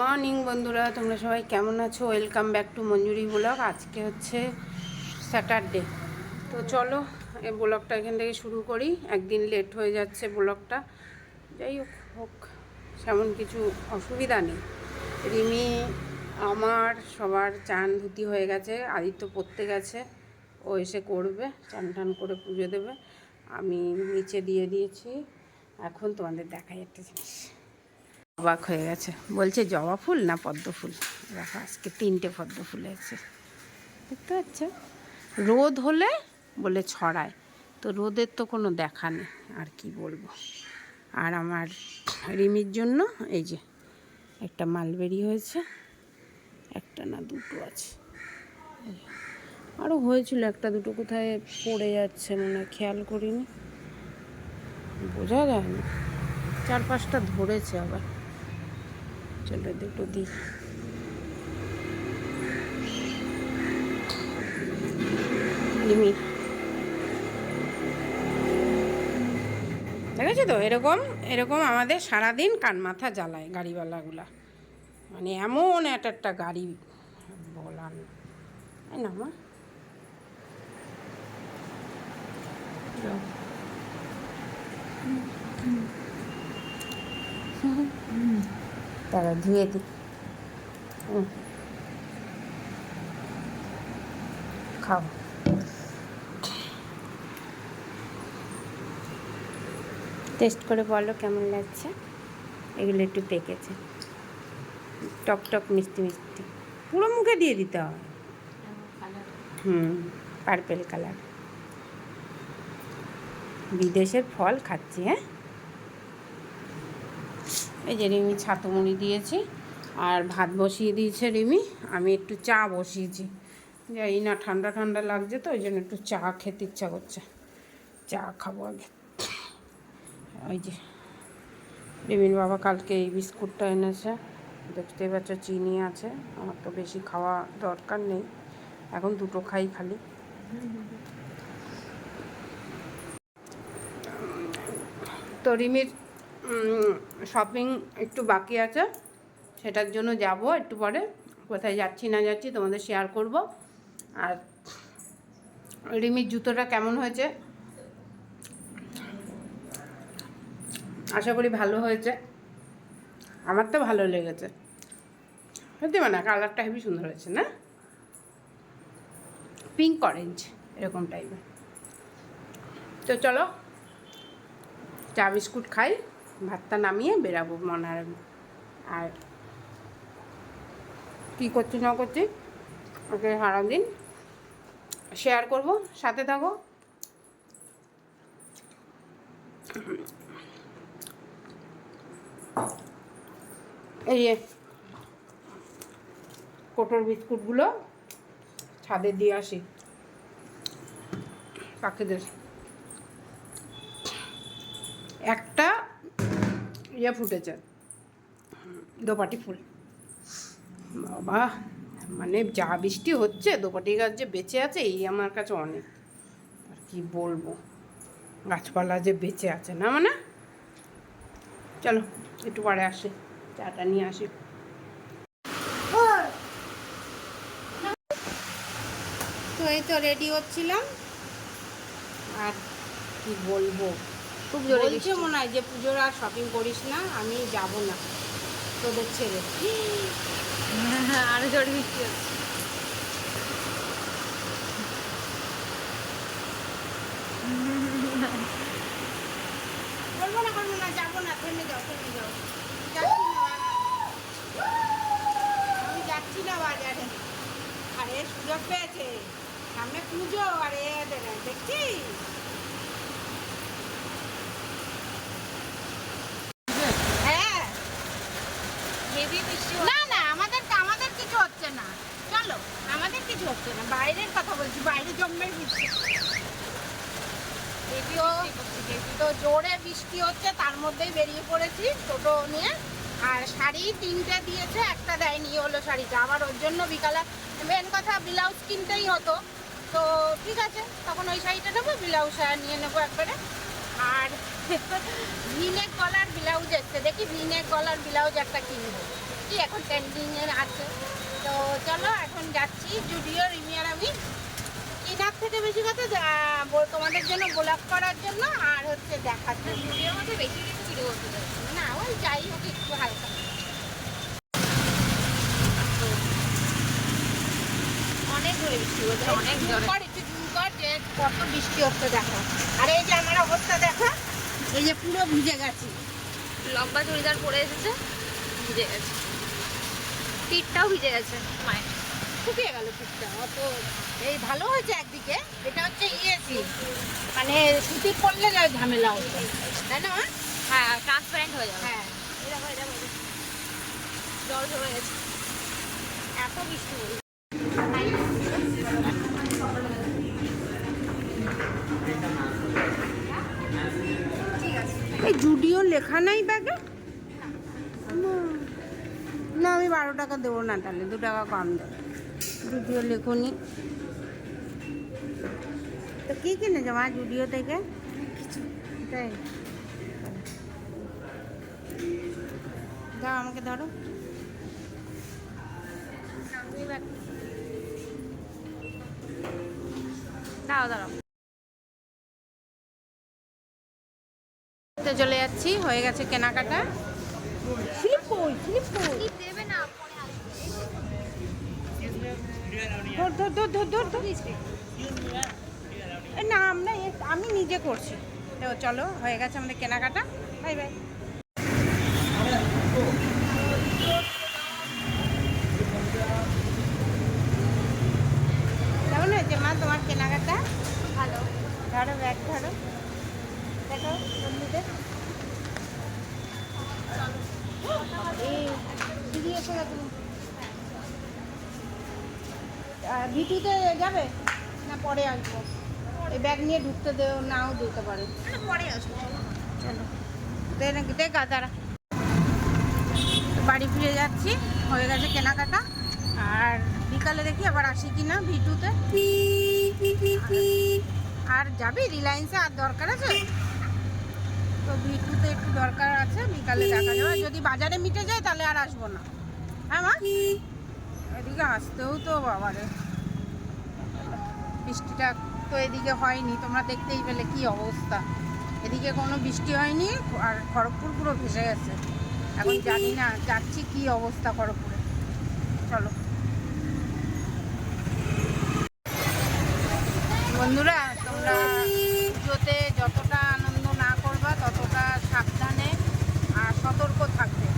Morning, বন্ধুরা, তোমরা সবাই কেমন আছো? Welcome back to Manjuri blog. আজকে হচ্ছে স্যাটারডে তো চলো এই ব্লগটা এখান থেকে শুরু করি। একদিন লেট হয়ে যাচ্ছে ব্লগটা। যাই হোক হোক, সেমন কিছু অসুবিধা নেই। রিমি, আমার, সবার চান ধুতি হয়ে গেছে, আদিত্য পড়তে গেছে। ও এসে করবে, চান টান করে পুজো দেবে। আমি নিচে দিয়ে দিয়েছি। এখন তোমাদের দেখাই একটা জিনিস। অবাক হয়ে গেছে। বলছে, জবা ফুল না পদ্ম ফুল? দেখো, আজকে তিনটে পদ্ম ফুল আছে দেখতে পাচ্ছ? রোদ হলে বলে ছড়ায়। তো রোদের তো কোনো দেখা নেই, আর কি বলব? আর আমার রিমির জন্য এই যে একটা মালবেরি হয়েছে, একটা না দুটো আছে। আরও হয়েছিল, একটা দুটো কোথায় পড়ে যাচ্ছে, মনে খেয়াল করিনি। বোঝা যায় না। চার পাঁচটা ধরেছে আবার। চলো দুটো দিই দেখেছ তো? এরকম এরকম আমাদের সারাদিন কান মাথা জ্বালায় গাড়িওয়ালাগুলা। মানে এমন একটা একটা গাড়ি, বলার। তাই না মা। যাও। তারা ধুয়ে হুম। খাও। টেস্ট করে বলো কেমন লাগছে? এগুলো একটু পেকেছে। টক টক মিষ্টি মিষ্টি। পুরো মুখে দিয়ে দিতে হয় হুম পার্পেল কালার বিদেশের ফল খাচ্ছি হ্যাঁ? এই যে রিমি ছাতু মুড়ি দিয়েছি আর ভাত বসিয়ে দিয়েছে রিমি। আমি একটু চা বসিয়েছি। যাই না ঠান্ডা ঠান্ডা লাগছে তো, ওই জন্য একটু চা খেতে ইচ্ছা করছে। চা খাব আগে। ওই যে রিমির বাবা কালকে এই বিস্কুটটা এনেছে। দেখতে পাচ্ছ চিনি আছে। আমার তো বেশি খাওয়া দরকার নেই। এখন দুটো খাই খালি। তো রিমির শপিং একটু বাকি আছে। সেটার জন্য যাব, একটু পরে। কোথায় যাচ্ছি, না যাচ্ছি তোমাদের শেয়ার করব। আর রিমির জুতোটা কেমন হয়েছে? আশা করি ভালো হয়েছে। আমার তো ভালো লেগেছে। সত্যি মানে কালারটা হেবি সুন্দর হয়েছে, না? পিঙ্ক অরেঞ্জ এরকম টাইপের তো চলো, চা, বিস্কুট খাই। ভাতটা নামিয়ে বেরাবো মনার আর কী করছি না করছি, ওকে সারাদিন শেয়ার করব, সাথে থাকো। এই কোটোর বিস্কুটগুলো ছাদে দিয়ে আসি পাখিদের একটা ইয়ে ফুটেছে। দোপাটি ফুল। বাবা মানে যা বৃষ্টি হচ্ছে, দোপাটি গাছ যে বেঁচে আছে, এই আমার কাছে অনেক। আর কি বলব? গাছপালা যে বেঁচে আছে, না মানে? চলো, একটু পরে আসি। চাটা নিয়ে আসি। তো এই তো রেডি হচ্ছিলাম। আর কি বলব? খুব জোরে বলছে মনে হয় যে পুজোর আর শপিং করিস না আমি যাব না। তোদের ছেড়ে। আরও জোরে বৃষ্টি হচ্ছে বলব না বলব না যাব না থেমে যাও থেমে যাও। আমি যাচ্ছি না বাজারে। আরে সুযোগ পেয়েছে। সামনে পুজো আরে দেখছিস হ্যাঁ জোরে বৃষ্টি হচ্ছে, তার মধ্যেই বেরিয়ে পড়েছি টোটো নিয়ে। আর শাড়ি তিনটে দিয়েছে, একটা দেয়নি হলো শাড়িটা। আবার ওর জন্য বিকালে মেন কথা ব্লাউজ কিনতেই হতো। তো ঠিক আছে, তখন ওই শাড়িটা নেব, ব্লাউজ নিয়ে নেব একবারে। আর কলার ব্লাউজ এসছে দেখি ভিনে কলার ব্লাউজ একটা কিনবো। কি এখন ট্রেন্ডিংয়ের আছে। তো চলো এখন যাচ্ছি জুডিও রিমিয়ার আমি। কেনার থেকে বেশি কথা তোমাদের জন্য ব্লগ করার জন্য আর হচ্ছে দেখার জন্য। ভিডিওর মধ্যে বেশি কিছু ভিডিও করতে না। ওই যাই হোক একটু হালকা। অনেক জোরে বৃষ্টি হচ্ছে। অনেক একটু জুম কর যে কত বৃষ্টি হচ্ছে দেখো। আর এই যে আমার অবস্থা দেখো। এই যে পুরো ভিজে গেছি। লম্বা চুড়িদার পরে এসেছে ভিজে গেছে। পিঠটাও ভিজে গেছে মায়ের। শুকিয়ে গেল পিঠটা অত এই ভালো হয়েছে একদিকে এটা হচ্ছে ইয়েছি মানে সুতি পড়লে না ঝামেলা হতো তাই না হ্যাঁ ট্রান্সপারেন্ট হয়ে যাবে। হ্যাঁ এই দেখো। জল জমে গেছে। এত বৃষ্টি হয়েছে এই জুডিও লেখা নাই ব্যাগে না। আমি বারো টাকা দেবো না তাহলে দু টাকা কম দেবো। জুডিও লেখনি। তো কী কিনেছো মা জুডিও থেকে? তাই? দাও আমাকে ধরো। দাও দাঁড়াও চলে যাচ্ছি হয়ে গেছে কেনাকাটা। না আমরা আমি নিজে করছি। তো চলো হয়ে গেছে আমাদের কেনাকাটা। বাই বাই কেমন হয়েছে মা তোমার কেনাকাটা ভালো ধরো ব্যাগ ধরো দেখো বন্ধুদের এই দিদি এসে গেছে ভিটিতে যাবে না পরে আসব? এই ব্যাগ নিয়ে ঢুকতে দেও নাও দিতে পারে। না, পরে আসব চলো। দেখ দেখা তারা বাড়ি ফিরে যাচ্ছি হয়ে গেছে কেনাকাটা। আর বিকালে দেখি আবার আসি কি না ভিটুতে। আর যাবি? রিলায়েন্সে আর দরকার আছে? তো ভিটুতে একটু দরকার আছে বিকালে দেখা যাবে। যদি বাজারে মিটে যায় তাহলে আর আসব না। হ্যাঁ মা? এদিকে আসতেও তো বাবারে। বৃষ্টিটা তো এদিকে হয়নি, তোমরা দেখতেই পেলে কি অবস্থা। এদিকে কোনো বৃষ্টি হয়নি আর খড়গপুর পুরো ভেসে গেছে। এখন জানি না যাচ্ছি কি অবস্থা খড়গপুরে। চলো। বন্ধুরা তোমরা পুজোতে যতটা আনন্দ না করবা ততটা সাবধানে আর সতর্ক থাকবে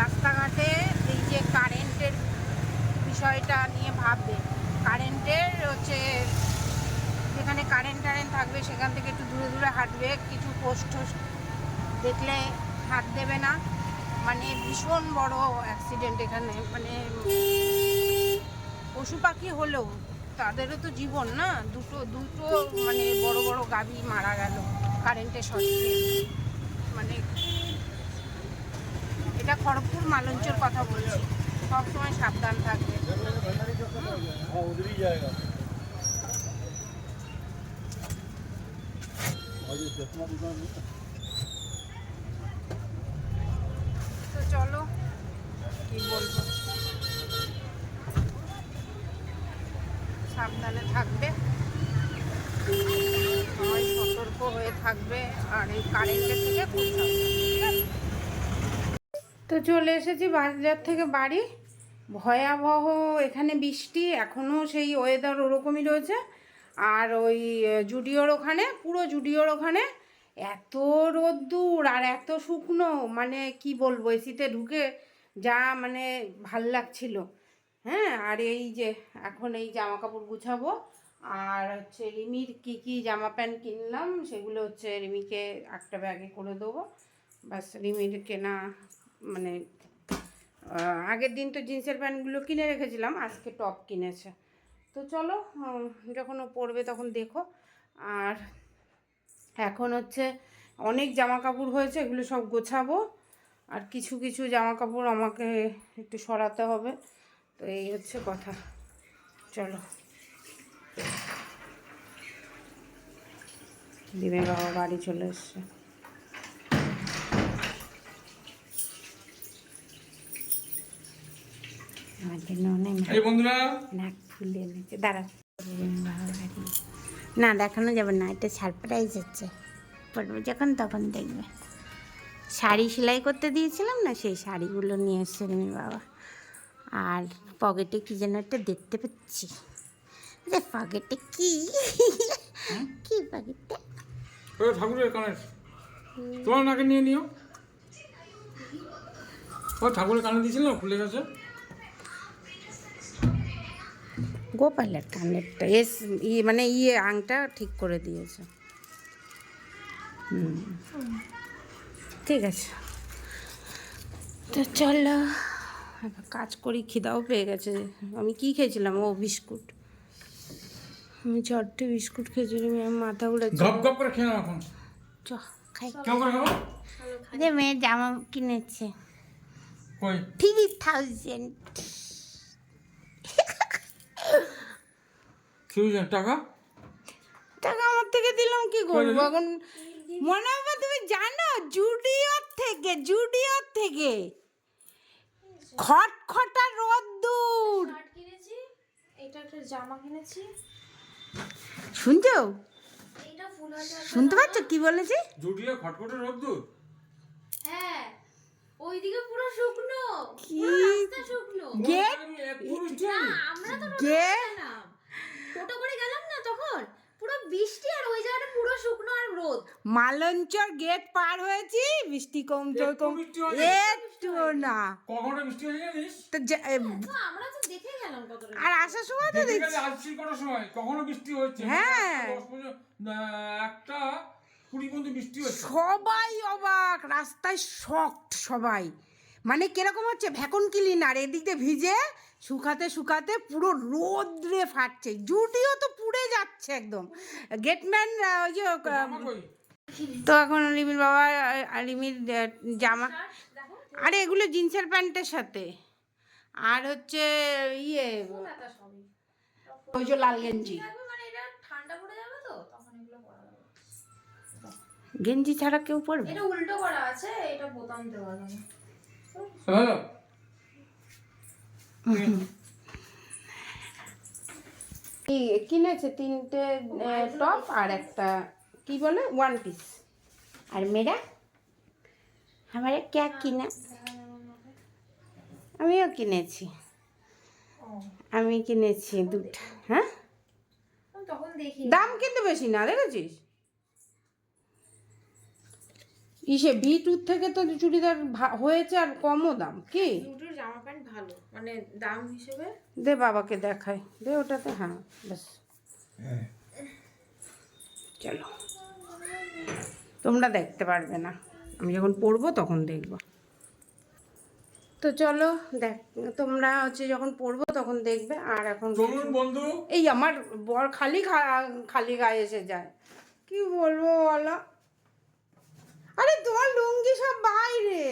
রাস্তাঘাটে এই যে কারেন্টের বিষয়টা নিয়ে ভাববে কারেন্টের হচ্ছে যেখানে কারেন্ট টারেন্ট থাকবে, সেখান থেকে একটু দূরে দূরে হাঁটবে, কিছু পোস্ট দেখলে হাত দেবে না। মানে ভীষণ বড় অ্যাক্সিডেন্ট এখানে মানে পশু পাখি হলেও তাদেরও তো জীবন না? দুটো দুটো মানে বড় বড় গাভী মারা গেল কারেন্টের শর্টে মানে এটা খড়গপুর মালঞ্চের কথা বলছি। সবসময় সাবধান থাকবে। তো চলো, কি বলব? সাবধানে থাকবে। সবাই সতর্ক হয়ে থাকবে আর এই কারেন্টের থেকে খুব তো চলে এসেছি বাজার থেকে বাড়ি। ভয়াবহ এখানে বৃষ্টি, এখনও সেই ওয়েদার ওরকমই রয়েছে। আর ওই জুডিওর ওখানে, পুরো জুডিওর ওখানে এত রোদ্দুর আর এত শুকনো মানে কি বলব, এসিতে ঢুকে যা মানে ভালো লাগছিল। হ্যাঁ আর এই যে এখন এই জামা কাপড় গুছাবো, আর হচ্ছে রিমির কি কি জামা প্যান্ট কিনলাম, সেগুলো হচ্ছে রিমিকে একটা ব্যাগে করে দেবো। বাস রিমির কেনা মানে আগের দিন তো জিন্সের প্যান্টগুলো কিনে রেখেছিলাম, আজকে টপ কিনেছে। তো চলো যখন ও পরবে তখন দেখো। আর এখন হচ্ছে অনেক জামা কাপড় হয়েছে এগুলো সব গোছাবো। আর কিছু কিছু জামা কাপড় আমাকে একটু সরাতে হবে। তো এই হচ্ছে কথা। চলো। দিনের বাবা বাড়ি চলে এসছে। আমার জন্য অনেক এই বন্ধুরা ফুলে এনেছে দাঁড়া। না দেখানো যাবে না এটা সারপ্রাইজ হচ্ছে। পড়বে যখন তখন দেখবে। শাড়ি সেলাই করতে দিয়েছিলাম না সেই শাড়িগুলো নিয়ে এসছে রিমির বাবা। আর পকেটে কি যেন একটা দেখতে পাচ্ছি। যে পকেটে কি? কি পকেটে? ওই ঠাকুরের কানের। তোমার নাকে নিয়ে নিও। ও ঠাকুরের কানে দিয়েছিল না খুলে গেছে? গোপালের কানেরটা এস ইয়ে মানে ইয়ে আংটা ঠিক করে দিয়েছে। হুম। ঠিক আছে। তো চলো কাজ করি খিদাও পেয়ে গেছে। আমি কি খেয়েছিলাম? ও বিস্কুট। আমি চারটে বিস্কুট খেয়েছিলাম আমি মাথা ঘুরে গপ গপ করে খেয়ে এখন। চ খাই। মেয়ের জামা কিনেছে। কই? Three thousand. থ্রিউজেন্ড টাকা? টাকা আমার থেকে দিলাম কি করব? এখন মনে হবে তুমি জানো জুডিওর থেকে জুডিওর থেকে। খটখটা রোদ্দুর। কিনেছি এটা একটা জামা কিনেছি। শুনছো? এইটা ফুল হাতা শুনতে পাচ্ছ কি বলেছি? জুটিয়ে খটখটে রোদ্দুর? হ্যাঁ ওইদিকে পুরো শুকনো। কি? রাস্তা শুকনো। গেট? আমরা তো গে গেলাম টোটো করে গেলাম না তখন? পুরো বৃষ্টি আর ওই জায়গাটা পুরো শুকনো আর রোদ। মালঞ্চর গেট পার হয়েছি বৃষ্টি কম একটু না। কখনো বৃষ্টি হয়ে জানিস? তো আমরা তো দেখে গেলাম কতটা আর আসার সময় তো দেখে দেখছি। আসছি সময়। কখনো বৃষ্টি হচ্ছে হ্যাঁ। একটা কুড়ি পর্যন্ত বৃষ্টি হচ্ছে। সবাই অবাক রাস্তায় শক্ট সবাই। মানে কীরকম হচ্ছে? ভ্যাকুন ক্লিনার এদিক দিয়ে ভিজে শুকাতে শুকাতে পুরো রোদ্রে ফাটছে। জুটিও তো পুড়ে যাচ্ছে একদম। গেটম্যান ওই যে? তো এখন রিমির বাবা রিমির জামা। আরে এগুলো জিন্সের প্যান্টের সাথে। আর হচ্ছে ইয়ে ওই যে লাল গেঞ্জি। থাকবে মানে এটা ঠান্ডা পড়ে যাবে তো তখন এগুলো পরা যাবে গেঞ্জি ছাড়া কেউ পরবে? এটা উল্টো করা আছে এটা বোতাম দেওয়া কিনেছে তিনটে টপ আর একটা কি বলে? ওয়ান পিস আর মেয়েরা? আমার ক্যা কিনা। আমিও কিনেছি। আমি কিনেছি দুটো হ্যাঁ? আমি তখন দেখি দাম কিন্তু বেশি না দেখেছিস? ইসে বি টুর থেকে তো চুড়িদার ভা- হয়েছে আর কমও দাম কি? দুটোর জামা প্যান্ট ভালো মানে দাম হিসেবে? দে বাবাকে দেখাই দে ওটাতে হ্যাঁ ব্যাস। চলো। তোমরা দেখতে পারবে না। আমি যখন পড়ব তখন দেখব। তো চলো দেখ তোমরা হচ্ছে যখন পড়ব তখন দেখবে আর এখন চলুন বন্ধু। এই আমার বর খালি খা- খালি গায়ে এসে যায়। কি বলব বলো? আরে তোমার লুঙ্গি সব বাইরে।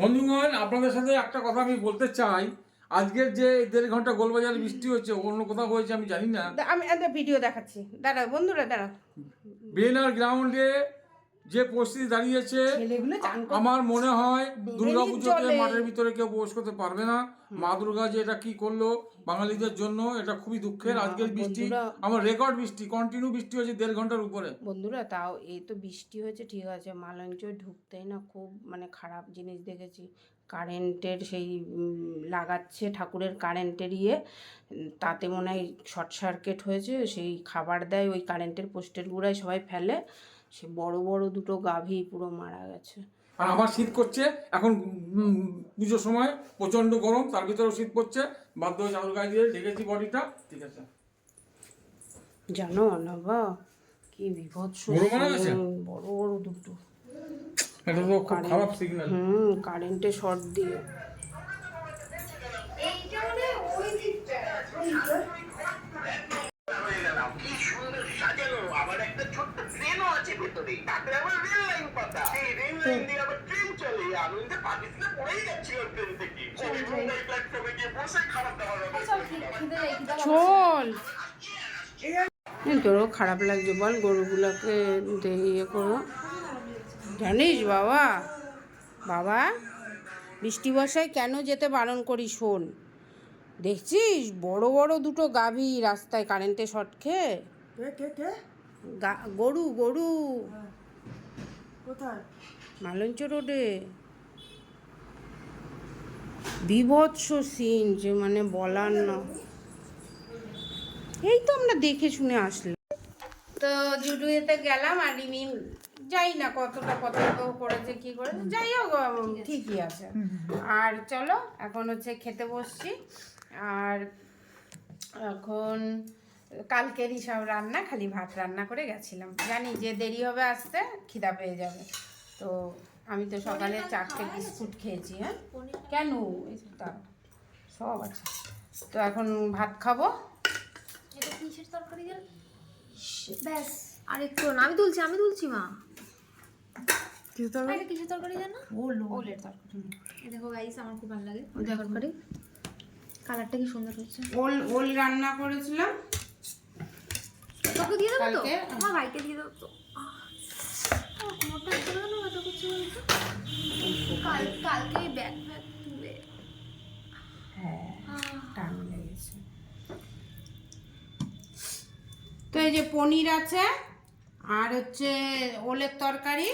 বন্ধুগণ আপনাদের সাথে একটা কথা আমি বলতে চাই। আজকের যে দেড় ঘণ্টা গোলবাজারে বৃষ্টি হচ্ছে অন্য কোথাও হয়েছে আমি জানি না। আমি একটা ভিডিও দেখাচ্ছি। দাঁড়াও বন্ধুরা দাঁড়াও। বিএনআর গ্রাউন্ডে যে পরিস্থিতি দাঁড়িয়েছে আমার মনে হয় দুর্গা পুজোতে মাঠের ভিতরে কেউ প্রবেশ করতে পারবে না। মা দুর্গা যে এটা কি করল বাঙালিদের জন্য এটা খুবই দুঃখের। আজকের বৃষ্টি আমার রেকর্ড বৃষ্টি কন্টিনিউ বৃষ্টি হয়েছে দেড় ঘণ্টার উপরে। বন্ধুরা তাও এই তো বৃষ্টি হয়েছে ঠিক আছে। মালঞ্চয় ঢুকতেই না খুব মানে খারাপ জিনিস দেখেছি। কারেন্টের সেই লাগাচ্ছে ঠাকুরের কারেন্টের ইয়ে। তাতে মনে হয় শর্ট সার্কিট হয়েছে সেই খাবার দেয় ওই কারেন্টের পোস্টের গুঁড়ায় সবাই ফেলে। সে বড় বড় দুটো গাভী পুরো মারা গেছে। আর আমার শীত করছে এখন পুজোর সময় প্রচণ্ড গরম তার ভিতরেও শীত পড়ছে। বাধ্য হয়ে চাদর গায়ে দিয়ে ঢেকেছি বডিটা ঠিক আছে। জানো অনবা কি বিভৎস বড় বড় দুটো। এটা তো খারাপ সিগন্যাল হুম কারেন্টে শর্ট দিয়ে এইটা মানে ওই দিকটা কি সুন্দর সাজানো আবার একটা ছোট্ট ট্রেনও আছে ভেতরে তাতে আবার রেল লাইন পাতা সেই রেল লাইন দিয়ে আবার ট্রেন চলে আনন্দে পাকিস্তানে পড়েই যাচ্ছিল ট্রেন থেকে। পরে প্ল্যাটফর্মে গিয়ে বসে খাবার দাবার হবে সব খিদে খিদে খিদে চল। তোরও খারাপ লাগছে বল গরুগুলোকে ইয়ে করো। জানিস বাবা বাবা বৃষ্টি বর্ষায় কেন যেতে বারণ করি শোন। দেখছিস বড় বড় দুটো গাভী রাস্তায় কারেন্টে শর্ট খেয়ে গরু গরু। কোথায়? মালঞ্চ রোডে বিভৎস সিন যে মানে বলার না। এই তো আমরা দেখে শুনে আসলাম। তো জুডুয়েতে গেলাম আর রিমি যাই না কতটা পছন্দ করেছে কি করেছে যাই হোক ঠিকই আছে। আর চলো এখন হচ্ছে খেতে বসছি। আর এখন কালকেরই সব রান্না খালি ভাত রান্না করে গেছিলাম। জানি যে দেরি হবে আসতে খিদা পেয়ে যাবে। তো আমি তো সকালে চারটে বিস্কুট খেয়েছি হ্যাঁ? কেন? সব আছে। তো এখন ভাত খাব। এটা কিসের তরকারি গেল ব্যাস আর একটু না আমি তুলছি আমি তুলছি মা। কিসের তরকারি? জানো? ওল। ওলের তরকারি। এই দেখো গাইস আমার খুব ভালো লাগে। তরকারি। কালারটা কি সুন্দর হচ্ছে? ওল ওল রান্না করেছিলাম। তোকে দিয়ে দেবো তো? আমার ভাইকে দিয়ে দেবো তো। কালকে ব্যাগ ব্যাগ তুলে। হ্যাঁ টান লেগেছে। তো এই যে পনির আছে আর হচ্ছে ওলের তরকারি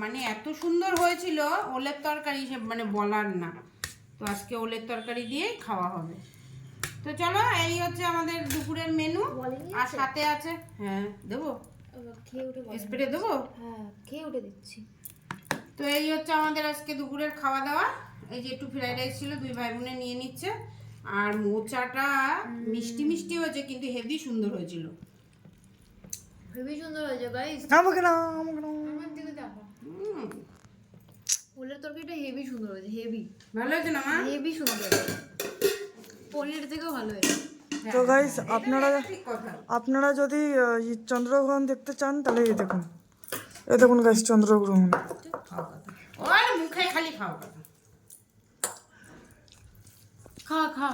মানে এত সুন্দর হয়েছিল ওলের তরকারি সে মানে বলার না। তো আজকে ওলের তরকারি দিয়েই খাওয়া হবে। তো চলো এই হচ্ছে আমাদের দুপুরের মেনু। আর সাথে আছে হ্যাঁ দেবো? খেয়ে উঠে স্প্রে দেবো? হ্যাঁ খেয়ে উঠে দিচ্ছি। তো এই হচ্ছে আমাদের আজকে দুপুরের খাওয়া দাওয়া এই যে একটু ফ্রাইড রাইস ছিল দুই ভাই বোনে নিয়ে নিচ্ছে। আর মোচাটা মিষ্টি মিষ্টি হয়েছে কিন্তু হেভি সুন্দর হয়েছিল। খুবই সুন্দর হয়েছে গাইস আমাকে না আমাকে না আমার দিকে দেখো হুম, তরকারিটা হেভি সুন্দর হয়েছে হেভি। ভালো হয়েছে না মা? হেভি সুন্দর হয়েছে। পনির থেকেও ভালো হয়েছে। তো গাইস আপনারা আপনারা যদি চন্দ্রগ্রহণ দেখতে চান তাহলে এই দেখুন। এই দেখুন গাইস চন্দ্রগ্রহণ। ওর মুখে খালি খাওয়া কথা। খা খা।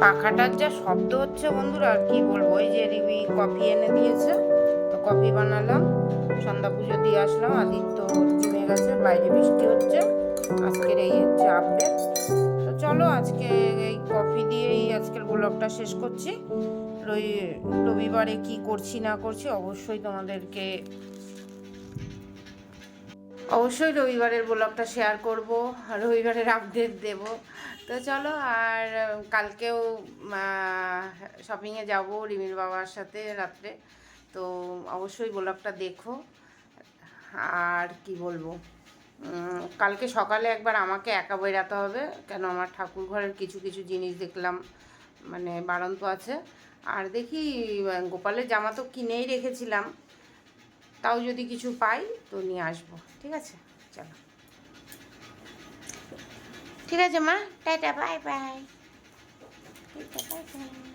পাখাটার যা শব্দ হচ্ছে বন্ধুরা, আর কি বলব? ওই যে রিবি কফি এনে দিয়েছে। তো কফি বানালাম, সন্ধ্যা পুজো দিয়ে আসলাম, আদিত্য জমে গেছে, বাইরে বৃষ্টি হচ্ছে। আজকের এই হচ্ছে আপডেট তো চলো, আজকে এই কফি দিয়েই আজকের ব্লগটা শেষ করছি। রবি- রবিবারে কি করছি না করছি অবশ্যই তোমাদেরকে অবশ্যই রবিবারের ব্লগটা শেয়ার করব, রবিবারের আপডেট দেব। তো চলো, আর কালকেও শপিংয়ে যাব রিমির বাবার সাথে রাত্রে। তো অবশ্যই ব্লগটা দেখো। আর কি বলব? কালকে সকালে একবার আমাকে একা বেরাতে হবে, কেন আমার ঠাকুর ঘরের কিছু কিছু জিনিস দেখলাম মানে বাড়ন্ত আছে। আর দেখি, গোপালের জামা তো কিনেই রেখেছিলাম, তাও যদি কিছু পাই, তো নিয়ে আসব। ঠিক আছে? চলো। ঠিক আছে মা? Tata bye bye. Tata bye bye.